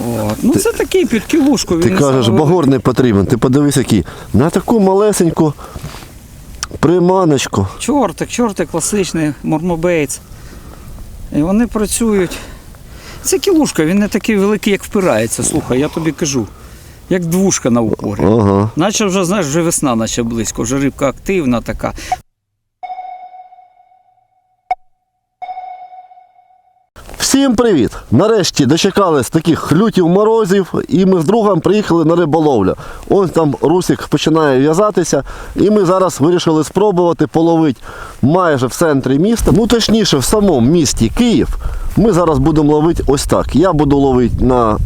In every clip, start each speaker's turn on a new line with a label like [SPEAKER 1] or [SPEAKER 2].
[SPEAKER 1] От. Ну це такий під кілушку. Він
[SPEAKER 2] Ти
[SPEAKER 1] не
[SPEAKER 2] кажеш,
[SPEAKER 1] самий
[SPEAKER 2] багор не потрібен. Ти подивись, який. На таку малесеньку приманочку.
[SPEAKER 1] Чортик, чортик класичний, мормобейтс. І вони працюють. Це кілушка, він не такий великий, як впирається. Слухай, я тобі кажу. Як двушка на упорі.
[SPEAKER 2] Ага.
[SPEAKER 1] Наче вже, знаєш, вже весна, наче близько, вже рибка активна така.
[SPEAKER 2] Всім привіт! Нарешті дочекались таких лютів морозів, і ми з другом приїхали на риболовлю. Ось там Русик починає в'язатися, і ми зараз вирішили спробувати половити майже в центрі міста. Ну точніше, в самому місті Київ. Ми зараз будемо ловити ось так. Я буду ловити на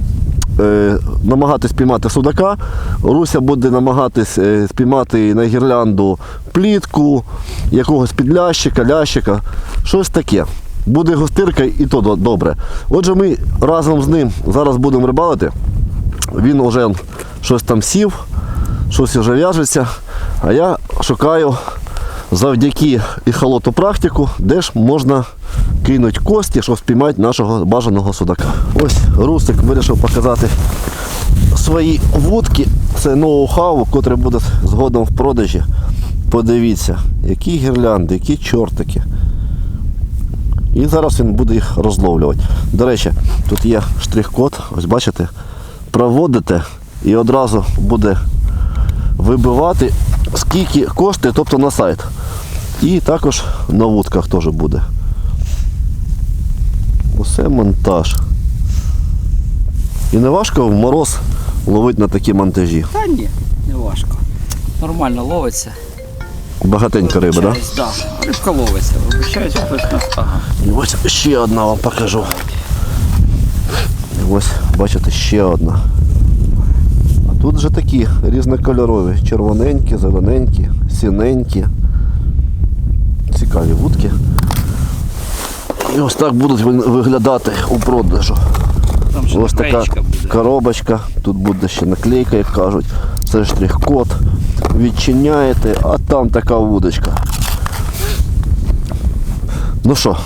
[SPEAKER 2] е, намагатись піймати судака. Руся буде намагатись е, спіймати на гірлянду плітку, якогось підлящика, лящика, щось таке. Буде гостирка і то добре. Отже, ми разом з ним зараз будемо рибалити. Він вже щось там сів, щось вже в'яжеться. А я шукаю завдяки іхолоту практику, де ж можна кинути кості, щоб спіймати нашого бажаного судака. Ось Русик вирішив показати свої вудки. Це ноу-хау, котре буде згодом в продажі. Подивіться, які гірлянди, які чортики. І зараз він буде їх розловлювати. До речі, тут є штрих-код, ось бачите, проводите і одразу буде вибивати, скільки коштує, тобто на сайт. І також на вудках теж буде. Усе монтаж. І не важко в мороз ловити на такі монтажі.
[SPEAKER 1] Та ні, не важко. Нормально ловиться.
[SPEAKER 2] Багатенько риби, так? Да?
[SPEAKER 1] Да. Рибка ловиться. Вибачаюсь. Ага.
[SPEAKER 2] І ось ще одна вам покажу. І ось, бачите, ще одна. А тут вже такі різнокольорові. Червоненькі, зелененькі, сіненькі. Цікаві вудки. І ось так будуть виглядати у продажу.
[SPEAKER 1] Там ще
[SPEAKER 2] Ось така
[SPEAKER 1] буде.
[SPEAKER 2] коробочка, тут буде ще наклейка, як кажуть. Це штрих-код. Відчиняєте, а там така вудочка. Ну що,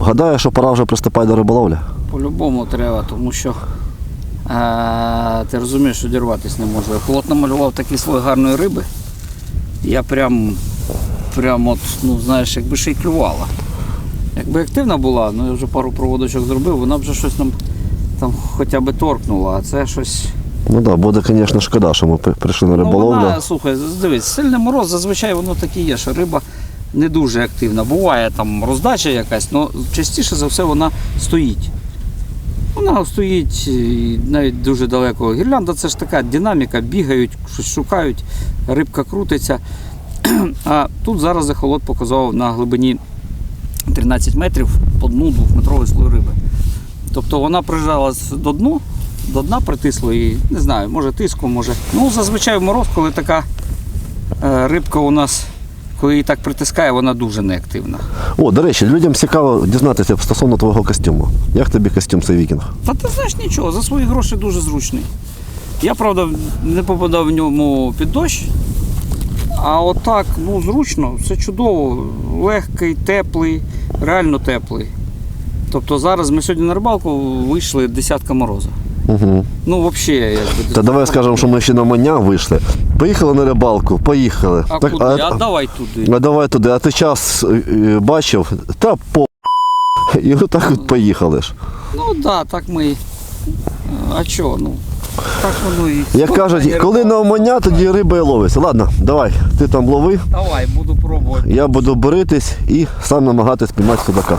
[SPEAKER 2] гадаю, що пора вже приступати до риболовлі.
[SPEAKER 1] По-любому треба, тому що е, ти розумієш, що дірватися не можу. Я плотно малював такий слой гарної риби. Я прям, прям от, ну знаєш, якби ще й клювала. Якби активна була, ну я вже пару проводочок зробив, вона б вже щось нам там хоча б торкнула, а це щось.
[SPEAKER 2] Ну так, да, буде, звісно, шкода, що ми прийшли на
[SPEAKER 1] Ну, вона, слухай, дивись, сильний мороз, зазвичай воно так і є, що риба не дуже активна. Буває там роздача якась, але частіше за все вона стоїть. Вона стоїть навіть дуже далеко. Гірлянда це ж така динаміка, бігають, щось шукають, рибка крутиться. А тут зараз захолод показав на глибині 13 метрів по дну двохметровий слой риби. Тобто вона прижалась до дну, до дна притисло і не знаю, може тиску, може. Ну, зазвичай в мороз, коли така е, рибка у нас, коли її так притискає, вона дуже неактивна.
[SPEAKER 2] О, до речі, людям цікаво дізнатися стосовно твого костюму. Як тобі костюм цей вікінг?
[SPEAKER 1] Та ти знаєш нічого, за свої гроші дуже зручний. Я, правда, не попадав в ньому під дощ. А отак, ну, зручно, все чудово, легкий, теплий, реально теплий. Тобто зараз ми сьогодні на рибалку вийшли десятка мороза.
[SPEAKER 2] Угу.
[SPEAKER 1] Ну, взагалі, якби.
[SPEAKER 2] Та давай скажемо, що ми ще на маня вийшли. Поїхали на рибалку, поїхали.
[SPEAKER 1] А
[SPEAKER 2] Так,
[SPEAKER 1] куди? А, давай туди.
[SPEAKER 2] А давай туди, а ти час е, е, бачив, та по і отак от поїхали ж.
[SPEAKER 1] Ну так, да, так ми. і- А чого? Ну, так воно і.
[SPEAKER 2] Як кажуть, коли на оманя, тоді риба і ловиться. Ладно, давай, ти там лови,
[SPEAKER 1] Давай, буду пробувати.
[SPEAKER 2] я буду боритись і сам намагатись спіймати судака.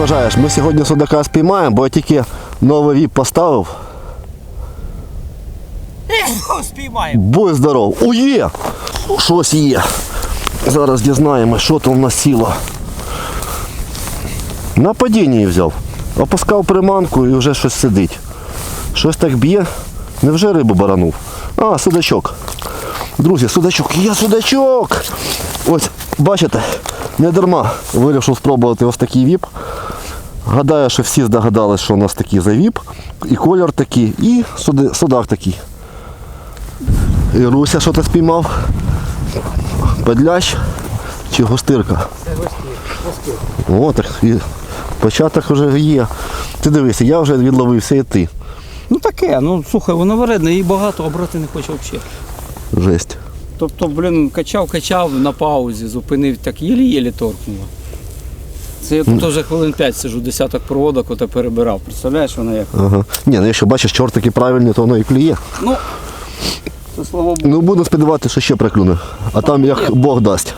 [SPEAKER 2] Вважаєш, ми сьогодні судака спіймаємо, бо я тільки новий віп поставив.
[SPEAKER 1] Спіймаємо.
[SPEAKER 2] Будь здоров. О, є! Щось є. Зараз дізнаємося, що там у нас сіло. На падінні взяв. Опускав приманку і вже щось сидить. Щось так б'є. Невже рибу баранув? А, судачок. Друзі, судачок, є судачок! Ось, бачите, не дарма вирішив спробувати ось такий віп. Гадаю, що всі здогадались, що у нас такий за віп, і колір такий, і судак такий. І Руся що то спіймав. Подлящ чи гостирка. О, так і початок вже є. Ти дивися, я вже відловився і ти.
[SPEAKER 1] Ну таке, ну слухай, воно вредне, її багато, а брати не хоче взагалі.
[SPEAKER 2] Жесть.
[SPEAKER 1] Тобто, блін, качав, качав на паузі, зупинив так єлі-єлі торкнуло. Це я тут вже хвилин 5 сижу, десяток проводок оте перебирав. Представляєш, воно як?
[SPEAKER 2] Ага. Ні, ну якщо бачиш чортики правильні, то воно і клює.
[SPEAKER 1] Ну, це слава Богу.
[SPEAKER 2] Ну буду сподіватися, що ще приклюне. А там як Бог дасть.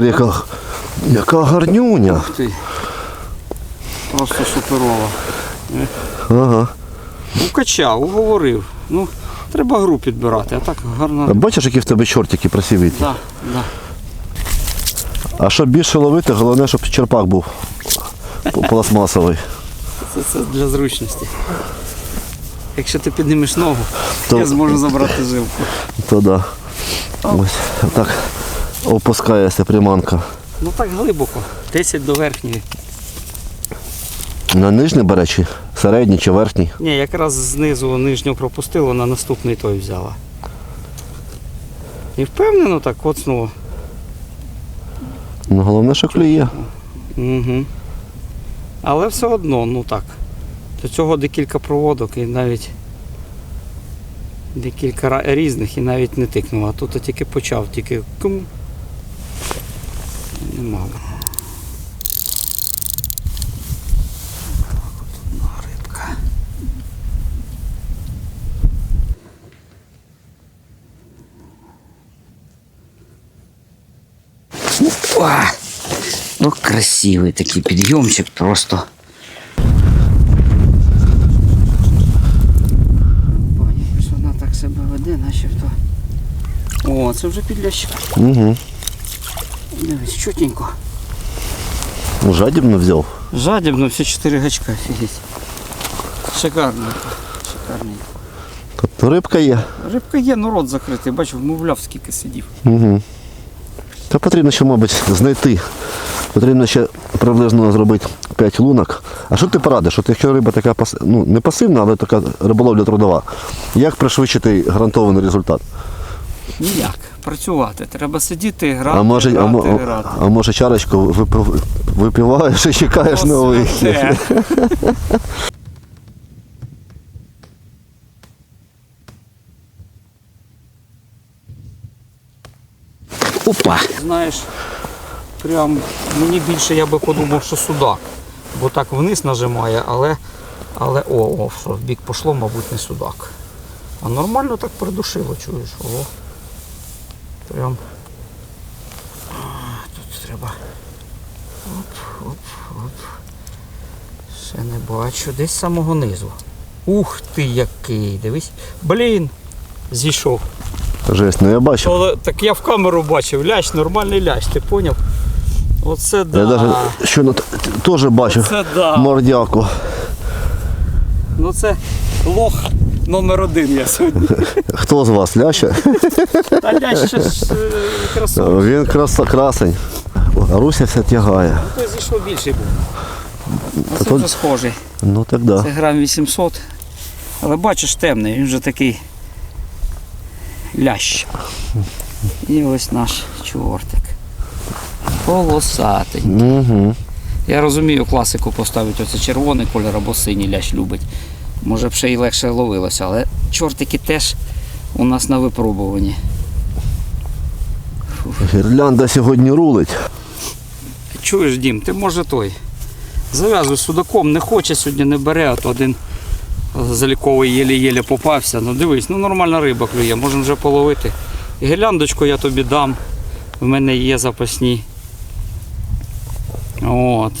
[SPEAKER 2] Так Марія, яка, яка гарнюня.
[SPEAKER 1] ти. Просто суперова.
[SPEAKER 2] Ага.
[SPEAKER 1] Укачав, уговорив. Ну, треба гру підбирати, а так гарно.
[SPEAKER 2] А Бачиш, які в тебе чортики просівіті?
[SPEAKER 1] Да, да.
[SPEAKER 2] А щоб більше ловити, головне, щоб черпак був пластмасовий.
[SPEAKER 1] Це, це для зручності. Якщо ти піднімеш ногу,
[SPEAKER 2] То-
[SPEAKER 1] я зможу забрати жилку.
[SPEAKER 2] То да. Ось так опускається приманка.
[SPEAKER 1] Ну так глибоко. 10 до верхньої.
[SPEAKER 2] На нижній бере чи середній чи верхній.
[SPEAKER 1] Ні, якраз знизу нижню пропустило, на наступний той взяла. І впевнено так коцнуло.
[SPEAKER 2] Ну, головне, що клює.
[SPEAKER 1] Угу. Але все одно, ну так. До цього декілька проводок і навіть декілька різних і навіть не тикнуло. А тут я тільки почав, тільки кум. Нема. Рибка. О! Ну, красивий такий підйомчик просто. Бачиш, вона так себе веде, начебто. О, це вже підлящик.
[SPEAKER 2] Угу.
[SPEAKER 1] Дивись, чутенько.
[SPEAKER 2] Жадібно взяв.
[SPEAKER 1] Жадібно, всі чотири гачка, офігеть. Шикарно. Шикарний.
[SPEAKER 2] Тобто рибка є.
[SPEAKER 1] Рибка є, ну рот закритий, бачу, вмовляв, скільки сидів.
[SPEAKER 2] Угу. Та потрібно ще, мабуть, знайти. Потрібно ще приблизно зробити 5 лунок. А що ти порадиш? От якщо риба така ну, не пасивна, але така риболовля трудова, як пришвидшити гарантований результат?
[SPEAKER 1] Ніяк. Працювати. Треба сидіти, грати,
[SPEAKER 2] А може, а,
[SPEAKER 1] грати,
[SPEAKER 2] мо-
[SPEAKER 1] грати.
[SPEAKER 2] а може чарочку випив... випиваєш і чекаєш на вихід?
[SPEAKER 1] Опа. Знаєш, прям мені більше я би подумав, що судак. Бо так вниз нажимає, але, але о, о, що в бік пошло, мабуть, не судак. А нормально так придушило, чуєш? Ого. Прям. Тут треба. Оп, оп, оп. Ще не бачу. Десь з самого низу. Ух ти який. Дивись. Блін. Зійшов.
[SPEAKER 2] Жесть, ну я бачив.
[SPEAKER 1] Але, так я в камеру бачив. Лящ, нормальний лящ, ти поняв? Оце да.
[SPEAKER 2] Я навіть т- т- теж бачив
[SPEAKER 1] Це да.
[SPEAKER 2] мордяку.
[SPEAKER 1] Ну це лох номер один я сьогодні.
[SPEAKER 2] Хто з вас ляща?
[SPEAKER 1] Та лящ ж е, красавчик.
[SPEAKER 2] Він краса красень. Руся все тягає.
[SPEAKER 1] Той зійшов більший був. Оце
[SPEAKER 2] тут-
[SPEAKER 1] вже схожий.
[SPEAKER 2] Ну так да.
[SPEAKER 1] Це грам 800. Але бачиш темний, він вже такий лящ. І ось наш чортик. Полосатий.
[SPEAKER 2] Угу.
[SPEAKER 1] Я розумію класику поставити оце червоний кольор або синій лящ любить. Може б ще й легше ловилося, але чортики теж у нас на випробуванні.
[SPEAKER 2] Гірлянда сьогодні рулить.
[SPEAKER 1] Чуєш, Дім, ти може той. Зав'язуй судаком, не хоче сьогодні, не бере, а то один заліковий єлі-єлі попався. Ну дивись, ну нормальна риба клює, можемо вже половити. Гірляндочку я тобі дам. В мене є запасні. От.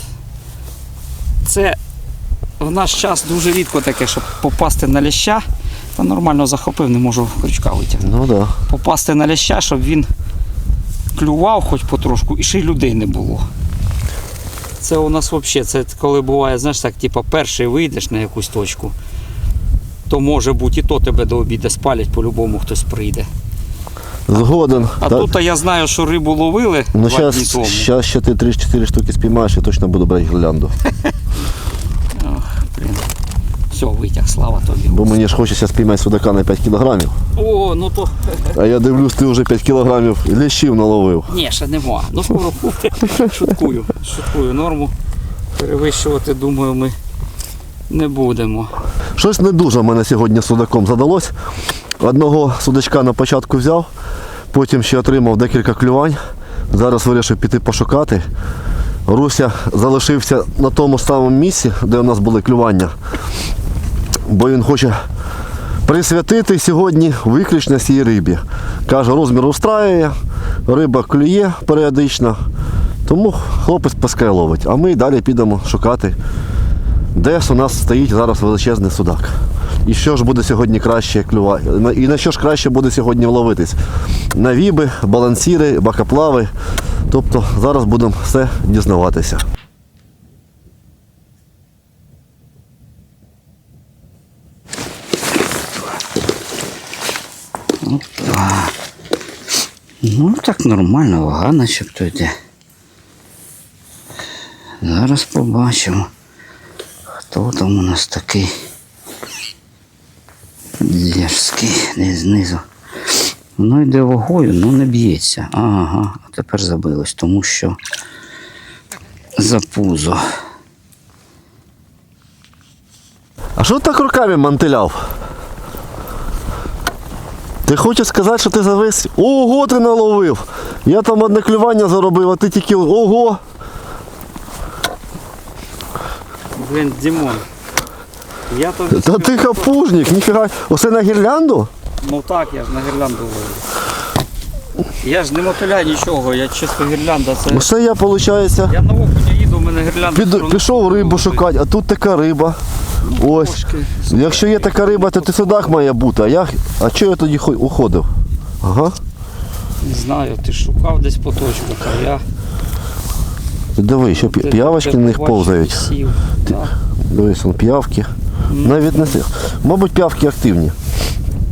[SPEAKER 1] Це в наш час дуже рідко таке, щоб попасти на ляща. Та нормально захопив, не можу крючка витягнути
[SPEAKER 2] Ну. Да.
[SPEAKER 1] попасти на ляща, щоб він клював хоч потрошку і ще й людей не було. Це у нас взагалі, це коли буває, знаєш, так, типу, перший вийдеш на якусь точку, то може бути і то тебе до обіду спалять, по-любому хтось прийде.
[SPEAKER 2] Згоден.
[SPEAKER 1] А
[SPEAKER 2] Та-
[SPEAKER 1] тут я знаю, що рибу ловили
[SPEAKER 2] Ну,
[SPEAKER 1] два дні
[SPEAKER 2] зараз
[SPEAKER 1] тому.
[SPEAKER 2] ще ти 3-4 штуки спіймаєш, я точно буду брати гірлянду.
[SPEAKER 1] Блін. Все, витяг, слава тобі.
[SPEAKER 2] Бо мені ж хочеться спіймати судака на 5 кілограмів.
[SPEAKER 1] О, ну то.
[SPEAKER 2] А я дивлюсь, ти вже 5 кілограмів лещів наловив.
[SPEAKER 1] Ні, ще нема. Ну скоро буде. Шуткую. Шуткую. Норму перевищувати, думаю, ми не будемо.
[SPEAKER 2] Щось не дуже в мене сьогодні судаком задалось. Одного судачка на початку взяв, потім ще отримав декілька клювань. Зараз вирішив піти пошукати. Руся залишився на тому самому місці, де у нас були клювання, бо він хоче присвятити сьогодні виключно цій рибі. Каже, розмір устраює, риба клює періодично, тому хлопець пускай ловить. А ми далі підемо шукати де ж у нас стоїть зараз величезний судак. І що ж буде сьогодні краще клювати? І на що ж краще буде сьогодні ловитись? На віби, балансіри, бакоплави. Тобто зараз будемо все дізнаватися.
[SPEAKER 1] Опа. Ну так нормально, вага начебто йде. Зараз побачимо, хто там у нас такий дерзкий, не знизу. Воно йде вагою, ну не б'ється. Ага, а тепер забилось, тому що за пузо.
[SPEAKER 2] А що ти так руками мантиляв? Ти хочеш сказати, що ти завис? Ого, ти наловив! Я там одне клювання заробив, а ти тільки ого!
[SPEAKER 1] Блін, Дімон. Я тобі
[SPEAKER 2] Та ти хапужник, ніфіга. Оце на гірлянду?
[SPEAKER 1] Ну так, я ж на гірлянду ловлю. Я ж не мотиля нічого, я чисто гірлянда. Це...
[SPEAKER 2] Оце я, виходить,
[SPEAKER 1] Я на окуня їду, у мене гірлянда.
[SPEAKER 2] Під, пішов рибу шукати, а тут така риба. Ось.
[SPEAKER 1] Трошки.
[SPEAKER 2] Якщо є така риба, то ти судак має бути. А я. А чого я тоді уходив? Ага.
[SPEAKER 1] Не знаю, ти шукав десь по точку, а я.
[SPEAKER 2] Ти диви, що п'явочки на них повзають.
[SPEAKER 1] сів.
[SPEAKER 2] Дивись, он п'явки. Навіть не. Мабуть, п'явки активні.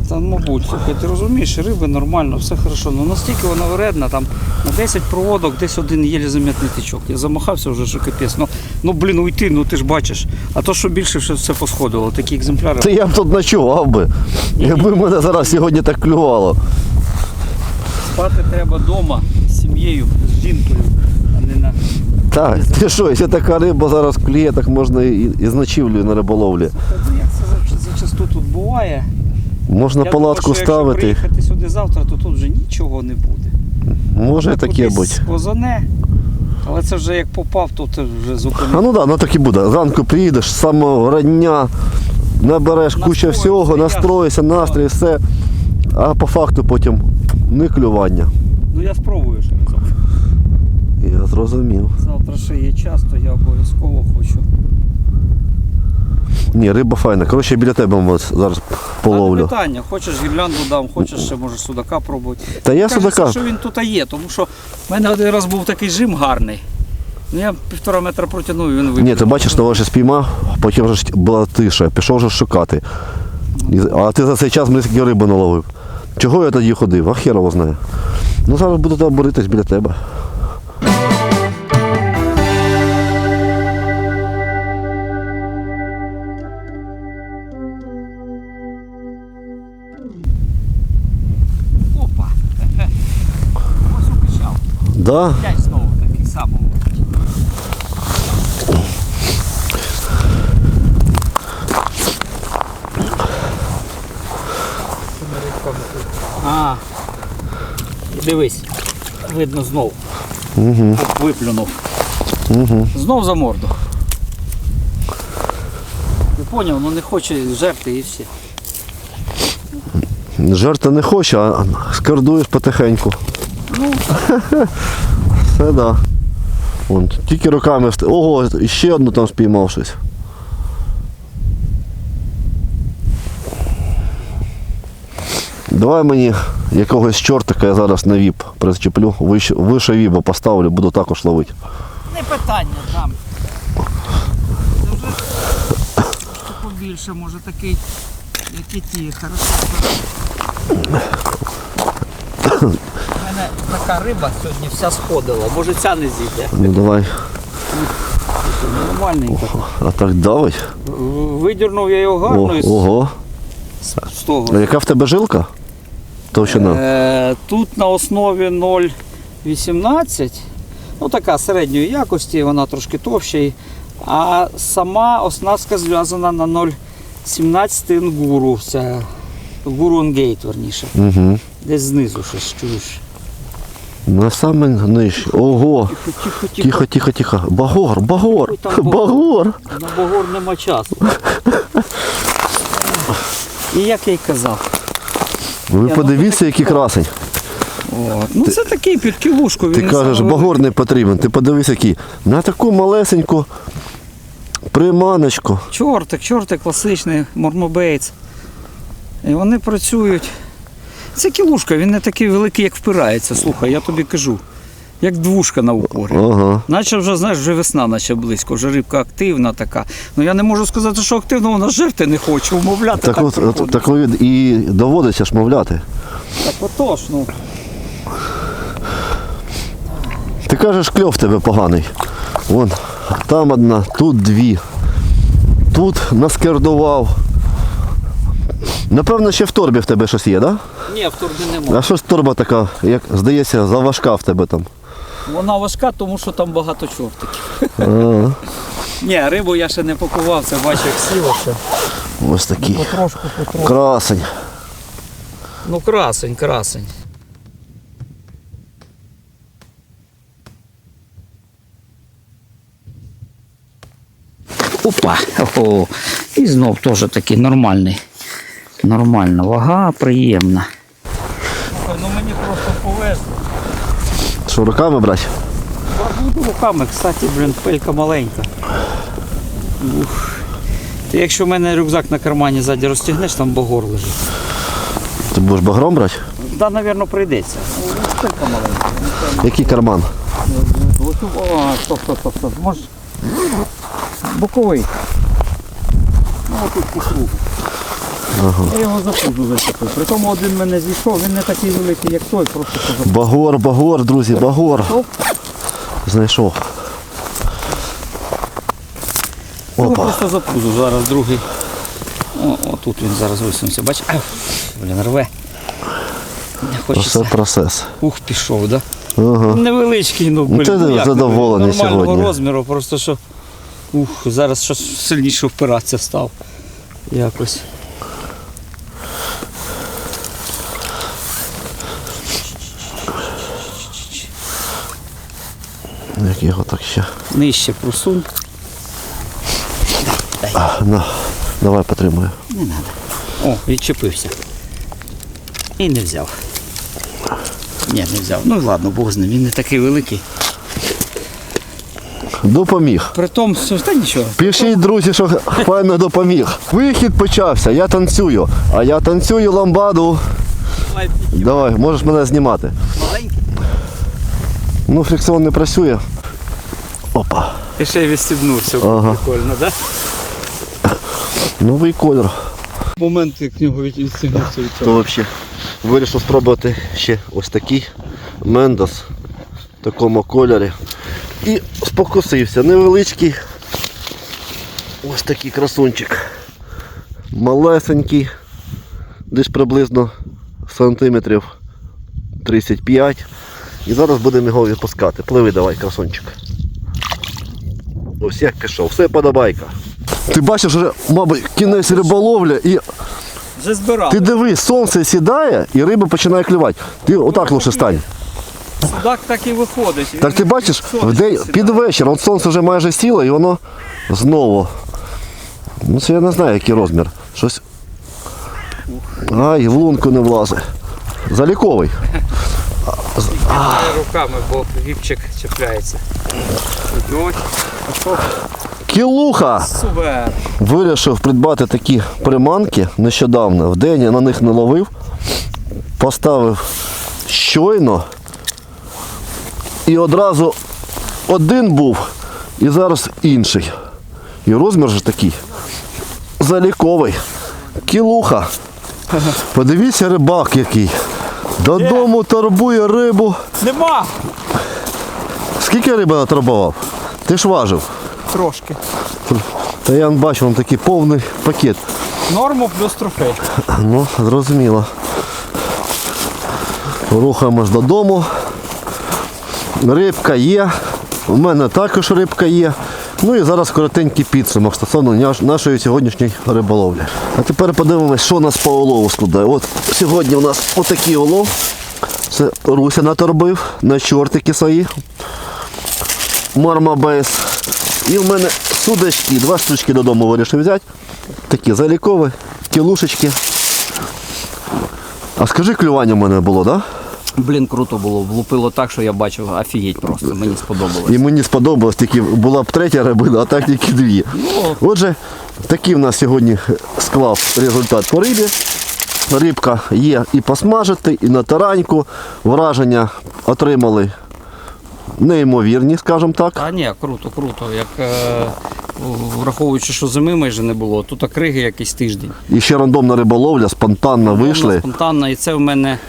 [SPEAKER 1] Та, мабуть, слухай, ти розумієш, риби нормально, все хорошо. Ну настільки вона вредна, там на 10 проводок, десь один єлі замітний тичок. Я замахався вже, що капець. Ну, ну блін, уйти, ну ти ж бачиш. А то, що більше все, все посходило, такі екземпляри.
[SPEAKER 2] Це я б тут ночував би. Якби мене зараз сьогодні так клювало.
[SPEAKER 1] Спати треба вдома з сім'єю, з жінкою, а не на.
[SPEAKER 2] Так, ти що, якщо така риба зараз клює, так можна і, і з ночівлею на риболовлі.
[SPEAKER 1] Ну, як це зачасту тут буває.
[SPEAKER 2] Можна
[SPEAKER 1] Я
[SPEAKER 2] палатку
[SPEAKER 1] думаю, що
[SPEAKER 2] ставити.
[SPEAKER 1] Якщо приїхати сюди завтра, то тут вже нічого не буде.
[SPEAKER 2] Може таке бути.
[SPEAKER 1] Позане, але це вже як попав, то ти вже
[SPEAKER 2] А ну так, да, ну так і буде. Зранку приїдеш з самого рання, набереш куча
[SPEAKER 1] Настроїшся,
[SPEAKER 2] всього,
[SPEAKER 1] я-
[SPEAKER 2] настроїшся, настрій, все. А по факту потім не клювання.
[SPEAKER 1] Ну я спробую ще завтра.
[SPEAKER 2] Я зрозумів.
[SPEAKER 1] Завтра ще є час, то я обов'язково хочу.
[SPEAKER 2] Ні, риба файна. Коротше, біля тебе мабуть, зараз половлю.
[SPEAKER 1] питання, хочеш гірлянду дам, хочеш ще може судака пробувати.
[SPEAKER 2] Та я
[SPEAKER 1] Кажеться,
[SPEAKER 2] судака.
[SPEAKER 1] що він тут є, тому що в мене один раз був такий жим гарний. Ну я півтора метра протягнув і він вибіг.
[SPEAKER 2] Ні, ти бачиш, того ще спіймав, потім вже була тиша, пішов вже шукати. А ти за цей час мені скільки риби наловив. Чого я тоді ходив? А хер його знає. Ну зараз буду там боритись біля тебе. Да?
[SPEAKER 1] П'ять знову такий самий. А, дивись, видно знов. Угу. Виплюнув.
[SPEAKER 2] Угу.
[SPEAKER 1] Знов за морду. Ти поняв, ну не хоче жерти і все.
[SPEAKER 2] Жерти не хоче, а скардуєш потихеньку.
[SPEAKER 1] Ну,
[SPEAKER 2] Все да. Вон, тільки руками вст... Ого, ще одну там спіймав щось. Давай мені якогось чортика я зараз на віп причеплю, вище, вище віба поставлю, буду також ловити.
[SPEAKER 1] не питання там. Це вже побільше, може такий, як і ті. Хорошо. Мене така риба сьогодні вся сходила. Може ця не зійде.
[SPEAKER 2] Ну давай.
[SPEAKER 1] Нормальненько.
[SPEAKER 2] А так давить.
[SPEAKER 1] Видірнув я його гарно із
[SPEAKER 2] ого.
[SPEAKER 1] з того.
[SPEAKER 2] А яка в тебе жилка? Товщина.
[SPEAKER 1] Е, тут на основі 0,18, ну така середньої якості, вона трошки товща. і- А сама оснастка зв'язана на 0,17 інгуру. Це гуру верніше.
[SPEAKER 2] Угу.
[SPEAKER 1] Десь знизу щось чуєш.
[SPEAKER 2] На саме нижче. Ого.
[SPEAKER 1] Тихо, тихо, тихо.
[SPEAKER 2] Багор, багор.
[SPEAKER 1] Багор. На багор нема часу. І як я й казав.
[SPEAKER 2] Ви подивіться, який красень.
[SPEAKER 1] От. Ну це такий під кілушку. Він
[SPEAKER 2] Ти
[SPEAKER 1] не
[SPEAKER 2] кажеш,
[SPEAKER 1] самий
[SPEAKER 2] багор не потрібен. Ти подивись, який. На таку малесеньку приманочку.
[SPEAKER 1] Чортик, чортик класичний, мормобейтс. І вони працюють. Це кілушка, він не такий великий, як впирається. Слухай, я тобі кажу. Як двушка на упорі.
[SPEAKER 2] Ага.
[SPEAKER 1] Наче вже, знаєш, вже весна, наче близько, вже рибка активна така. Ну я не можу сказати, що активно вона жерти не хоче, умовляти.
[SPEAKER 2] Так,
[SPEAKER 1] Так,
[SPEAKER 2] от, от, так і доводиться ж мовляти.
[SPEAKER 1] так отож, ну.
[SPEAKER 2] Ти кажеш, кльов тебе поганий. Вон, там одна, тут дві. Тут наскердував. Напевно, ще в торбі в тебе щось є, так?
[SPEAKER 1] Ні, в турбі
[SPEAKER 2] Да?
[SPEAKER 1] немає.
[SPEAKER 2] А щось торба така, як здається, заважка в тебе там.
[SPEAKER 1] Вона важка, тому що там багато чортиків.
[SPEAKER 2] А,
[SPEAKER 1] Ні, рибу я ще не пакував, це бачу, як сіло ще.
[SPEAKER 2] ось такий.
[SPEAKER 1] Потрошку, потрошку.
[SPEAKER 2] Красень.
[SPEAKER 1] Ну красень, красень. Опа! Ого. І знов теж такий нормальний. Нормальна вага, приємна. Ну мені просто повезло.
[SPEAKER 2] Що руками брати?
[SPEAKER 1] Буду руками, кстати, блін, пелька маленька. Ух. Ти якщо в мене рюкзак на кармані ззаді розтягнеш, там багор лежить.
[SPEAKER 2] Ти будеш багром брати?
[SPEAKER 1] Да, напевно, прийдеться. Пелька маленька.
[SPEAKER 2] Який карман?
[SPEAKER 1] О, стоп, стоп, стоп, стоп. Може. Боковий. Ну, отут по кругу. Я його за пузу зачепив. При тому один мене зійшов, він не такий великий, як той, просто що
[SPEAKER 2] Багор, багор, друзі, багор.
[SPEAKER 1] Знайшов? Його
[SPEAKER 2] Опа.
[SPEAKER 1] просто за пузу зараз другий. О, о, тут він зараз висунувся. Бач, ай, блін, рве. Не
[SPEAKER 2] Оце
[SPEAKER 1] хочеться.
[SPEAKER 2] процес.
[SPEAKER 1] Ух, пішов, да?
[SPEAKER 2] Ага.
[SPEAKER 1] Невеличкий, ну,
[SPEAKER 2] Ну,
[SPEAKER 1] блін,
[SPEAKER 2] ти
[SPEAKER 1] ну, як
[SPEAKER 2] задоволений
[SPEAKER 1] нормального
[SPEAKER 2] сьогодні.
[SPEAKER 1] розміру, просто що. Ух, зараз щось сильніше впиратися став. Якось.
[SPEAKER 2] Як його так ще.
[SPEAKER 1] Нижче просунь.
[SPEAKER 2] А, на, давай потримаю.
[SPEAKER 1] Не треба. О, відчепився. І не взяв. Ні, не взяв. Ну ладно, Бог з ним, він не такий великий.
[SPEAKER 2] Допоміг.
[SPEAKER 1] Притом, та нічого.
[SPEAKER 2] Пишіть, друзі, що файно допоміг. Вихід почався, я танцюю. А я танцюю ламбаду. Давай, можеш мене знімати. Ну, фрикціон не працює. Опа.
[SPEAKER 1] І ще й відстібнувся.
[SPEAKER 2] Ага.
[SPEAKER 1] Прикольно, так?
[SPEAKER 2] Новий колір.
[SPEAKER 1] Момент, як нього від- відстігнувся від
[SPEAKER 2] То взагалі вирішив спробувати ще ось такий мендос в такому кольорі. І спокусився. Невеличкий. Ось такий красунчик. Малесенький. Десь приблизно сантиметрів 35. І зараз будемо його відпускати. Пливи давай, красончик. Ось як пішов, все подобайка. Ти бачиш вже, мабуть, кінець риболовля і
[SPEAKER 1] Вже збирав.
[SPEAKER 2] ти дивись, сонце сідає і риба починає клювати. Ти отак лучше стань.
[SPEAKER 1] Судак так і виходить.
[SPEAKER 2] Так ти бачиш, в день, під вечір, от сонце вже майже сіло і воно знову. Ну це я не знаю, який розмір. Щось. Ай, в лунку не влазить. Заліковий.
[SPEAKER 1] руками, бо віпчик чіпляється. Пішов.
[SPEAKER 2] Кілуха!
[SPEAKER 1] Супер.
[SPEAKER 2] Вирішив придбати такі приманки нещодавно. Вдень я на них не ловив. Поставив щойно. І одразу один був, і зараз інший. І розмір же такий. Заліковий. Кілуха. Подивіться рибак який. Додому торбує рибу.
[SPEAKER 1] Нема!
[SPEAKER 2] Скільки риби наторбував? Ти ж важив.
[SPEAKER 1] Трошки.
[SPEAKER 2] Та я бачу, вам такий повний пакет.
[SPEAKER 1] Норму плюс трофей.
[SPEAKER 2] Ну, зрозуміло. Рухаємось додому. Рибка є. У мене також рибка є. Ну і зараз коротенький підсумок стосовно нашої сьогоднішньої риболовлі. А тепер подивимось, що у нас по улову складає. От сьогодні у нас отакий улов. Це Руся наторбив на чортики свої. Мармабейс. І в мене судочки, два штучки додому вирішив взяти. Такі залікові, кілушечки. А скажи, клювання в мене було, так? Да?
[SPEAKER 1] Блін, круто було. Влупило так, що я бачив, офігеть просто. Мені сподобалось.
[SPEAKER 2] І мені сподобалось, тільки була б третя рибина, а так тільки дві. Отже, такий в нас сьогодні склав результат по рибі. Рибка є і посмажити, і на тараньку. Враження отримали неймовірні, скажімо так.
[SPEAKER 1] Та ні, круто, круто. Як е, враховуючи, що зими майже не було, тут окриги якийсь тиждень.
[SPEAKER 2] І ще рандомна риболовля, спонтанно вийшли.
[SPEAKER 1] Спонтанно, і це в мене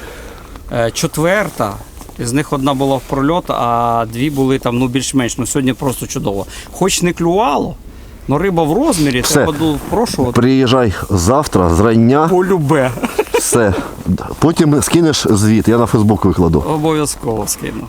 [SPEAKER 1] четверта. З них одна була в прольот, а дві були там ну, більш-менш. Ну, сьогодні просто чудово. Хоч не клювало, але риба в розмірі,
[SPEAKER 2] Все.
[SPEAKER 1] треба було.
[SPEAKER 2] Приїжджай завтра, зрання,
[SPEAKER 1] Полюбе.
[SPEAKER 2] все. Потім скинеш звіт, я на Фейсбук викладу.
[SPEAKER 1] Обов'язково скину.